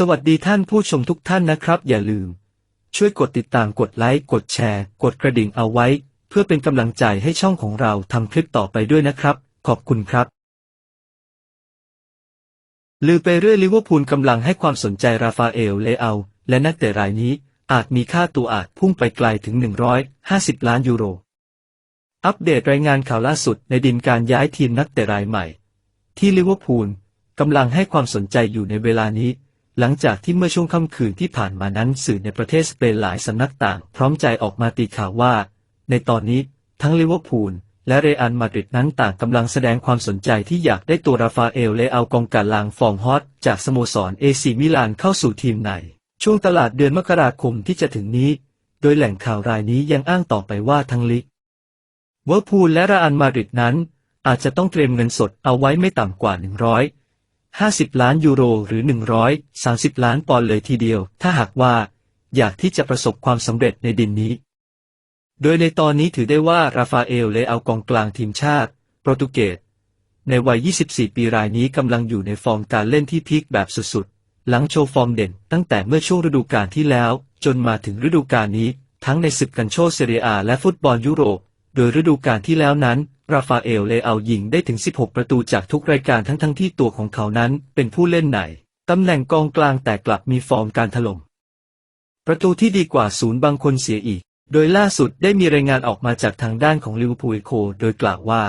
สวัสดีท่านผู้ชมทุกท่านนะครับ อย่าลืม ช่วยกดติดตามกดไลค์กดแชร์ กดกระดิ่งเอาไว้ เพื่อเป็นกำลังใจให้ช่องของเราทำคลิปต่อไปด้วยนะครับ ขอบคุณครับ ลือไปเรื่อยลิเวอร์พูลกำลังให้ความสนใจราฟาเอลเลอาและนักเตะรายนี้อาจมีค่าตัวอาจพุ่งไปไกลถึง 150 ล้านยูโร อัปเดตรายงานข่าวล่าสุดในดินการย้ายทีมนักเตะรายใหม่ ที่ลิเวอร์พูลกำลังให้ความสนใจอยู่ในเวลานี้ หลังจากที่เมื่อช่วงค่ำคืนที่ผ่านมานั้นสื่อในประเทศสเปนหลายสำนักต่าง พร้อมใจออกมาตีข่าวว่า ในตอนนี้ทั้งลิเวอร์พูลและเรอัลมาดริดนั้นต่างกำลังแสดงความสนใจที่อยากได้ตัวราฟาเอลเลอากองการลางฟอร์มฮอตจากสโมสรเอซีมิลานเข้าสู่ทีมใน ช่วงตลาดเดือนมกราคมที่จะถึงนี้ โดยแหล่งข่าวรายนี้ยังอ้างต่อไปว่าทั้งลิเวอร์พูลและเรอัลมาดริดนั้น อาจจะต้องเตรียมเงินสดเอาไว้ไม่ต่ำกว่า 50 ล้านยูโรหรือ 130 ล้านปอนด์เลยทีเดียว ถ้าหากว่า อยากที่จะประสบความสำเร็จในดินนี้ โดยในตอนนี้ถือได้ว่าราฟาเอลเลเอากองกลางทีมชาติ โปรตุเกสในวัย 24 ปีรายนี้กำลังอยู่ในฟอร์มการเล่นที่พีคแบบสุดๆ หลังโชว์ฟอร์มเด่น ตั้งแต่เมื่อช่วงฤดูกาลที่แล้ว จนมาถึงฤดูกาลนี้ ทั้งในศึกกันโชเซเรียและฟุตบอลยุโรป โดยฤดูกาลที่แล้วนั้น ราฟาเอลเลเอายิงได้ถึง 16 ประตูจากทุกรายการทั้งทั้งๆที่ตัวของเขานั้นเป็นผู้เล่นไหนตำแหน่งกองกลางแต่กลับมีฟอร์มการถล่ม ประตูที่ดีกว่าศูนย์บางคนเสียอีก โดยล่าสุดได้มีรายงานออกมาจากทางด้านของลิเวอร์พูลโค โดยกล่าวว่า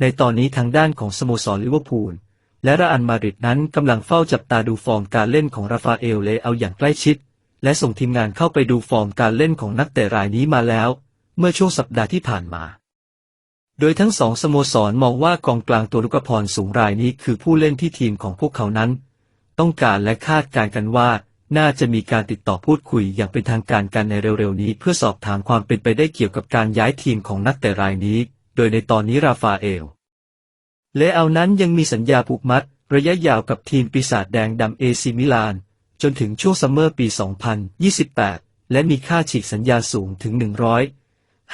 ในตอนนี้ทางด้านของสโมสรลิเวอร์พูลและระอันมาริดนั้นกำลังเฝ้าจับตาดูฟอร์มการเล่นของราฟาเอลเลเอาอย่างใกล้ชิด และส่งทีมงานเข้าไปดูฟอร์มการเล่นของนักเตะรายนี้มาแล้ว เมื่อช่วงสัปดาห์ที่ผ่านมา โดยทั้งสองสโมสรมองว่ากองกลางตัวลูกพรสูงรายนี้คือผู้เล่นที่ทีมของพวกเขานั้น ต้องการและคาดการกันว่าน่าจะมีการติดต่อพูดคุยอย่างเป็นทางการกันในเร็วๆนี้ เพื่อสอบถามความเป็นไปได้เกี่ยวกับการย้ายทีมของนักเตะรายนี้ โดยในตอนนี้ราฟาเอล เลเอานั้นยังมีสัญญาผูกมัด ระยะยาวกับทีมปีศาจแดงดำเอซิมิลาน จนถึงช่วงซัมเมอร์ปี 2028 และมีค่าฉีกสัญญาสูงถึง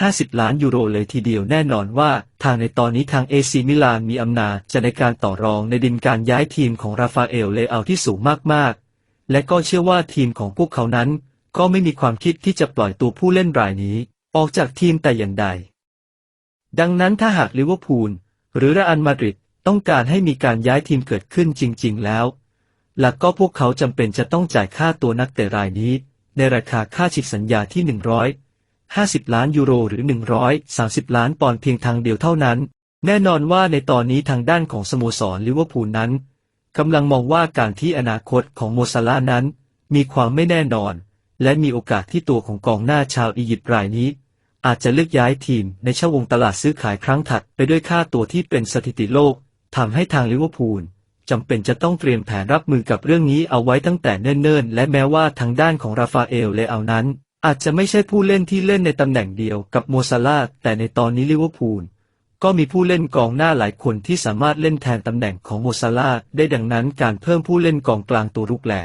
50 ล้านยูโรเลยทีเดียวแน่นอนว่า ทางในตอนนี้ทางเอซิมิลานมีอำนาจจะในการต่อรองในดินการย้ายทีมของราฟาเอลเลเอาที่สูงมากๆ และก็เชื่อว่าทีมของพวกเขานั้น ก็ไม่มีความคิดที่จะปล่อยตัวผู้เล่นรายนี้ ออกจากทีมแต่อย่างใด ดังนั้นถ้าหากลิเวอร์พูลหรือเรอัลมาดริดต้องการให้มีการย้ายทีมเกิดขึ้นจริง ๆ แล้ว หลักก็พวกเขาจำเป็นจะต้องจ่ายค่าตัวนักเตะรายนี้ ในราคาค่าฉีกสัญญาที่ 50 ล้านยูโรหรือ 130 ล้านปอนด์เพียงทางเดียวเท่านั้น แน่นอนว่าในตอนนี้ทางด้านของสโมสรลิเวอร์พูลนั้นกำลังมองว่าการที่อนาคตของโมซาลานั้น มีความไม่แน่นอน และมีโอกาสที่ตัวของกองหน้าชาวอียิปต์รายนี้ อาจจะเลือกย้ายทีมในช่วงตลาดซื้อขายครั้งถัดไปด้วยค่าตัวที่เป็นสถิติโลกทำให้ทางลิเวอร์พูลจำเป็นจะต้องเตรียมแผนรับมือกับเรื่องนี้เอาไว้ตั้งแต่เนิ่นๆ และแม้ว่าทางด้านของราฟาเอลเลอานั้น อาจจะไม่ใช่ผู้เล่นที่เล่นในตำแหน่งเดียวกับโมซาลาแต่ในตอนนี้ลิเวอร์พูลก็มีผู้เล่นกองหน้าหลายคนที่สามารถเล่นแทนตำแหน่งของโมซาลาได้ดังนั้นการเพิ่มผู้เล่นกองกลางตัวรุกแหล่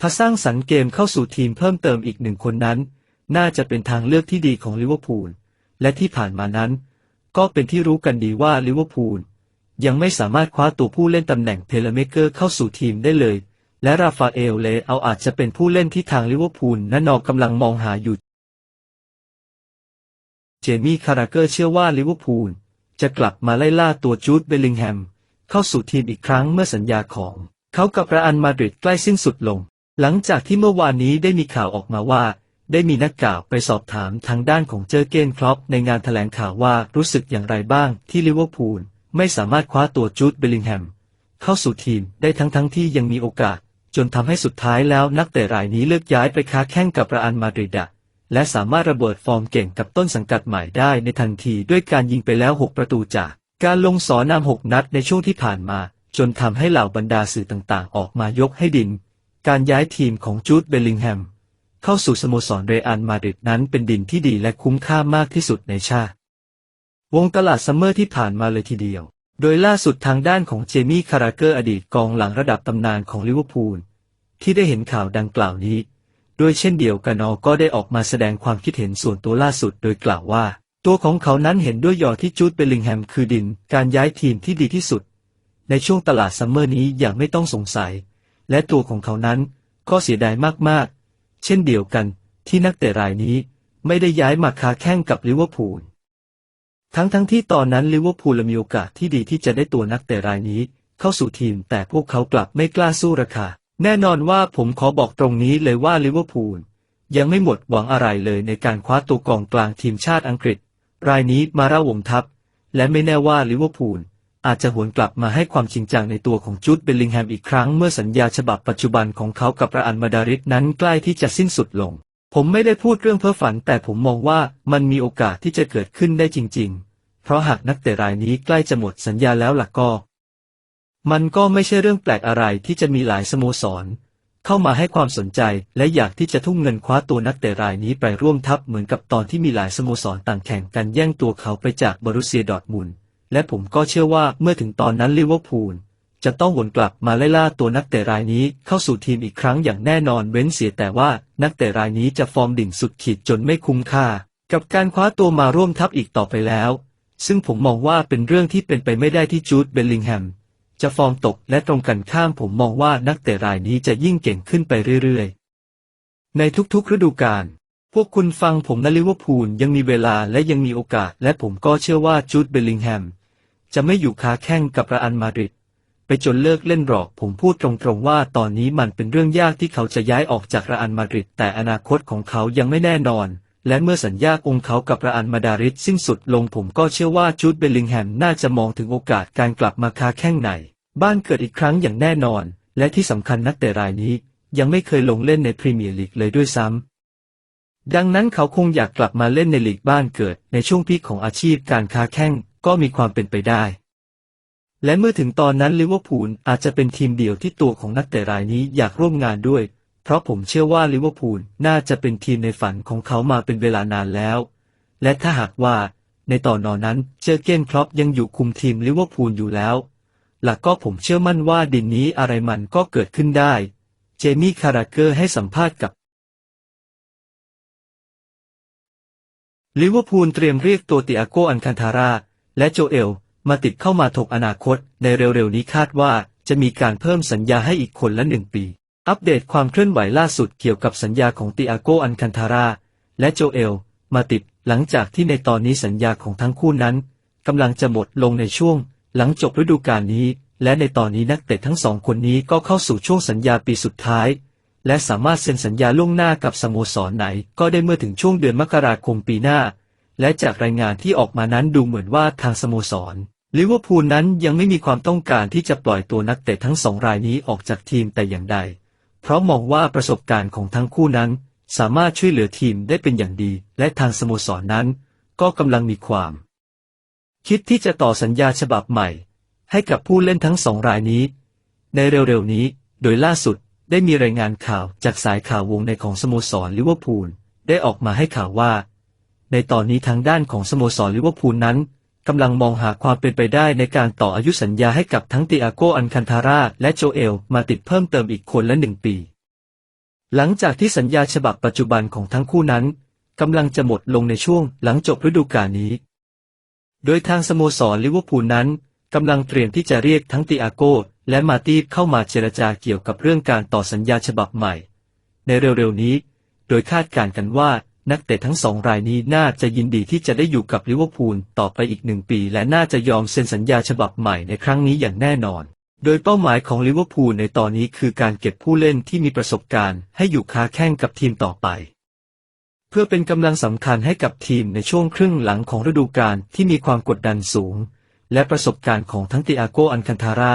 พาสร้างสรรค์เกมเข้าสู่ทีมเพิ่มเติมอีกหนึ่งคนนั้น น่าจะเป็นทางเลือกที่ดีของลิเวอร์พูลและที่ผ่านมานั้น ก็เป็นที่รู้กันดีว่าลิเวอร์พูลยังไม่สามารถคว้าตัวผู้เล่นตำแหน่งเพลเมเกอร์เข้าสู่ทีมได้เลย และราฟาเอลเลเอาอาจจะเป็นผู้เล่นที่ทางลิเวอร์พูลนั้นนอกำลังมองหาอยู่ เจมี่คาราเกอร์เชื่อว่าลิเวอร์พูลจะกลับมาไล่ล่าตัวจูดเบลลิงแฮม เข้าสู่ทีมอีกครั้งเมื่อสัญญาของ เขากับระอันมาดริดใกล้สิ้นสุดลง หลังจากที่เมื่อวานนี้ได้มีข่าวออกมาว่า ได้มีนักข่าวไปสอบถามทางด้านของเจอเกนครอปในงานแถลงข่าวว่ารู้สึกอย่างไรบ้างที่ลิเวอร์พูลไม่สามารถคว้าตัวจูดเบลลิงแฮม เข้าสู่ทีมได้ทั้งทั้งที่ยังมีโอกาส จนทำให้สุดท้ายแล้วนักเตะรายนี้เลือกย้ายไปค้าแข่งกับระอันมาดริดะและสามารถระเบิดฟอร์มเก่งกับต้นสังกัดใหม่ได้ในทันทีด้วยการยิงไปแล้ว 6 ประตูจาก การลงสอนาม6นัดในช่วงที่ผ่านมา จนทำให้เหล่าบรรดาสื่อต่างๆ ออกมายกให้ดิน การย้ายทีมของจูดเบลลิงแฮม เข้าสู่สโมสรเรอัลมาดริดนั้นเป็นดินที่ดีและคุ้มค่ามากที่สุดในชาติ วงตลาดซัมเมอร์ที่ผ่านมาเลยทีเดียว โดยล่าสุดทางด้านของเจมี่คาราเกอร์อดีตกองหลังระดับตำนานของลิเวอร์พูลที่ได้เห็นข่าวดังกล่าวนี้ด้วยเช่นเดียวกันอก็ได้ออกมาแสดงความคิดเห็นส่วนตัวล่าสุดโดยกล่าวว่า ตัวของเขานั้นเห็นด้วยยอที่จูดเบลลิงแฮมคือดิน การย้ายทีมที่ดีที่สุด ในช่วงตลาดซัมเมอร์นี้อย่างไม่ต้องสงสัย และตัวของเขานั้นก็เสียดายมากๆ เช่นเดียวกันที่นักเตะรายนี้ไม่ได้ย้ายมาคาแข่งกับลิเวอร์พูล ทั้งทั้งที่ตอนนั้นลิเวอร์พูลมีโอกาสที่ดีที่จะได้ตัวนักเตะรายนี้ เข้าสู่ทีมแต่พวกเขากลับไม่กล้าสู้ราคา แน่นอนว่าผมขอบอกตรงนี้เลยว่าลิเวอร์พูลยังไม่หมดหวังอะไรเลยในการคว้าตัวกองกลางทีมชาติอังกฤษ รายนี้มาระวงทัพ และไม่แน่ว่าลิเวอร์พูลอาจจะหวนกลับมาให้ความจริงจังในตัวของจูดเบลลิงแฮมอีกครั้งเมื่อสัญญาฉบับปัจจุบันของเขากับระอันมาดาริดนั้นใกล้ที่จะสิ้นสุดลง ผมไม่ได้พูดเรื่องเพ้อฝัน แต่ผมมองว่ามันมีโอกาสที่จะเกิดขึ้นได้จริง ๆ เพราะหากนักเตะรายนี้ใกล้จะหมดสัญญาแล้วล่ะก็ มันก็ไม่ใช่เรื่องแปลกอะไรที่จะมีหลายสโมสร เข้ามาให้ความสนใจและอยากที่จะทุ่มเงินคว้าตัวนักเตะรายนี้ไปร่วมทัพเหมือนกับตอนที่มีหลายสโมสรต่างแข่งกันแย่งตัวเขาไปจากบรุสเซียดอร์ทมุนและผมก็เชื่อว่าเมื่อถึงตอนนั้นลิเวอร์พูลจะต้องวนกลับมาไล่ล่าตัวนักเตะรายนี้เข้าสู่ทีมอีกครั้งอย่างแน่นอนเว้นเสียแต่ว่านักเตะรายนี้จะฟอร์มดิ่งสุดขีดจนไม่คุ้มค่า กับการคว้าตัวมาร่วมทัพอีกต่อไปแล้ว ซึ่งผมมองว่าเป็นเรื่องที่เป็นไปไม่ได้ที่จูดเบลลิงแฮม จะฟอร์มตกและตรงกันข้ามผมมองว่านักเตะรายนี้จะยิ่งเก่งขึ้นไปเรื่อยๆ ในทุกๆฤดูกาลพวกคุณฟังผมนะลิเวอร์พูลยังมีเวลาและยังมีโอกาส และผมก็เชื่อว่าจูดเบลลิงแฮม จะไม่อยู่ค้าแข่งกับระอันมาดริดไปจนเลิกเล่นหรอกผมพูดตรงๆว่าตอนนี้มันเป็นเรื่องยากที่เขาจะย้ายออกจากระอันมาดริดแต่อนาคตของเขายังไม่แน่นอน และเมื่อสัญญาองค์เขากับระอันมาดาริดสิ้นสุดลงผมก็เชื่อว่าจูดเบลลิงแฮมน่าจะมองถึงโอกาสการกลับมาค้าแข่งใน บ้านเกิดอีกครั้งอย่างแน่นอน และที่สำคัญนักเตะรายนี้ ยังไม่เคยลงเล่นในพรีเมียร์ลีกเลยด้วยซ้ำดังนั้นเขาคงอยากกลับมาเล่นในลีกบ้านเกิดในช่วงพีคของอาชีพการค้าแข่งก็มีความเป็นไปได้ และเมื่อถึงตอนนั้นลิเวอร์พูลอาจจะเป็นทีมเดียวที่ตัวของนักเตะรายนี้อยากร่วมงานด้วย เพราะผมเชื่อว่าลิเวอร์พูลน่าจะเป็นทีมในฝันของเขามาเป็นเวลานานแล้ว และถ้าหากว่าในต่อนนอนนั้นเจอเกนครอปยังอยู่คุมทีมลิเวอร์พูลอยู่แล้ว หลักก็ผมเชื่อมั่นว่าดินนี้อะไรมันก็เกิดขึ้นได้ เจมี่คาราเกอร์ให้สัมภาษณ์กับลิเวอร์พูลเตรียมเรียกตัวติอาโกอันคันทารา และโจเอล มาติดเข้ามาถกอนาคตในเร็วๆนี้คาดว่าจะมีการเพิ่มสัญญาให้อีกคนละหนึ่งปี อัปเดตความเคลื่อนไหวล่าสุดเกี่ยวกับสัญญาของติอาโกอันคันทาราและโจเอล มาติดหลังจากที่ในตอนนี้สัญญาของทั้งคู่นั้นกำลังจะหมดลงในช่วง หลังจบฤดูกาลนี้ และในตอนนี้นักเตะทั้งสองคนนี้ก็เข้าสู่ช่วงสัญญาปีสุดท้าย และสามารถเซ็นสัญญาล่วงหน้ากับสโมสรไหน ก็ได้เมื่อถึงช่วงเดือนมกราคมปีหน้า และจากรายงานที่ออกมานั้นดูเหมือนว่าทางสโมสรลิเวอร์พูลนั้นยังไม่มีความต้องการที่จะปล่อยตัวนักเตะทั้งสองรายนี้ออกจากทีมแต่อย่างใด เพราะมองว่าประสบการณ์ของทั้งคู่นั้น สามารถช่วยเหลือทีมได้เป็นอย่างดี และทางสโมสรนนั้น ก็กำลังมีความ คิดที่จะต่อสัญญาฉบับใหม่ ให้กับผู้เล่นทั้งสองรายนี้ ในเร็วๆนี้ โดยล่าสุดได้มีรายงานข่าวจากสายข่าววงในของสโมสรลิเวอร์พูลได้ออกมาให้ข่าวว่า ในตอนนี้ทางด้านของสโมสรลิเวอร์พูลนั้น กำลังมองหาความเป็นไปได้ในการต่ออายุสัญญาให้กับทั้งติอาโกอันคันทาราและโจเอล มาติดเพิ่มเติมอีกคนละหนึ่งปี หลังจากที่สัญญาฉบับปัจจุบันของทั้งคู่นั้นกำลังจะหมดลงในช่วงหลังจบฤดูกาลนี้ โดยทางสโมสรลิเวอร์พูลนั้นกำลังเตรียมที่จะเรียกทั้งติอาโกและมาตีฟเข้ามาเจรจาเกี่ยวกับเรื่องการต่อสัญญาฉบับใหม่ ในเร็วๆนี้ โดยคาดการณ์กันว่า นักเตะทั้งสองรายนี้น่าจะยินดีที่จะได้อยู่กับลิเวอร์พูลต่อไปอีกหนึ่งปี และน่าจะยอมเซ็นสัญญาฉบับใหม่ในครั้งนี้อย่างแน่นอน โดยเป้าหมายของลิเวอร์พูลในตอนนี้คือการเก็บผู้เล่นที่มีประสบการณ์ให้อยู่ค้าแข่งกับทีมต่อไป เพื่อเป็นกำลังสำคัญให้กับทีมในช่วงครึ่งหลังของฤดูกาลที่มีความกดดันสูง และประสบการณ์ของทั้งติอาโกอันคันทารา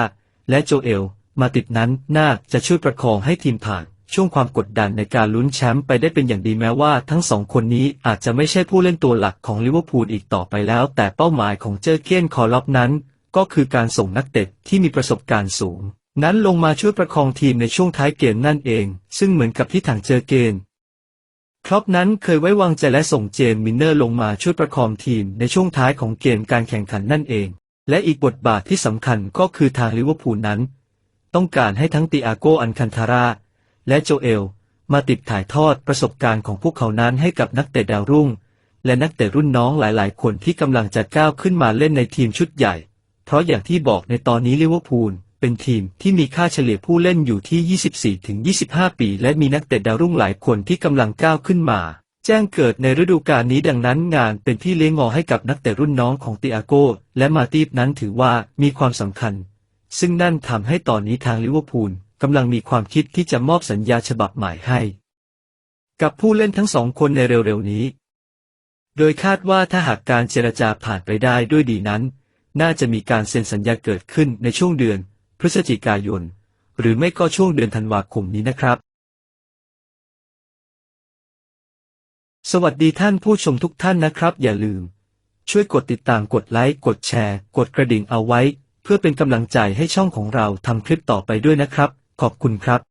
และโจเอล มาติดนั้นน่าจะช่วยประคองให้ทีมผ่าน ช่วงความกดดันในการลุ้นแชมป์ไปได้เป็นอย่างดีแม้ว่าทั้งสองคนนี้อาจจะไม่ใช่ผู้เล่นตัวหลักของลิเวอร์พูลอีกต่อไปแล้ว แต่เป้าหมายของเจอเกนคอร์ลอปนั้น ก็คือการส่งนักเตะที่มีประสบการณ์สูง นั้นลงมาช่วยประคองทีมในช่วงท้ายเกมนั่นเอง ซึ่งเหมือนกับที่ทางเจอเกนครอปนั้นเคยไว้วางใจและส่งเจมมินเนอร์ลงมาช่วยประคองทีมในช่วงท้ายของเกมการแข่งขันนั่นเอง และอีกบทบาทที่สำคัญก็คือทางลิเวอร์พูลนั้น ต้องการให้ทั้งติอาโกอันคันทารา และโจเอล มาติดถ่ายทอดประสบการณ์ของพวกเขานั้นให้กับนักเตะดาวรุ่ง และนักเตะรุ่นน้องหลายๆ คนที่กำลังจะก้าวขึ้นมาเล่นในทีมชุดใหญ่ เพราะอย่างที่บอกในตอนนี้ลิเวอร์พูลเป็นทีมที่มีค่าเฉลี่ยผู้เล่นอยู่ที่ 24-25 ปี และมีนักเตะดาวรุ่งหลายคนที่กำลังก้าวขึ้นมา แจ้งเกิดในฤดูกาลนี้ดังนั้นงานเป็นพี่เลี้ยงงอให้กับนักเตะรุ่นน้องของติอาโกและมาตีฟนั้นถือว่ามีความสำคัญ ซึ่งนั่นทำให้ตอนนี้ทางลิเวอร์พูล กำลังมีความคิดที่จะมอบสัญญาฉบับใหม่ให้ กับผู้เล่นทั้งสองคนในเร็วๆนี้ โดยคาดว่าถ้าหากการเจรจาผ่านไปได้ด้วยดีนั้น น่าจะมีการเซ็นสัญญาเกิดขึ้นในช่วงเดือน พฤศจิกายน หรือไม่ก็ช่วงเดือนธันวาคมนี้นะครับ สวัสดีท่านผู้ชมทุกท่านนะครับ อย่าลืม ช่วยกดติดตามกดไลค์กดแชร์ กดกระดิ่งเอาไว้เพื่อเป็นกำลังใจให้ช่องของเราทำคลิปต่อไปด้วยนะครับ ขอบคุณครับ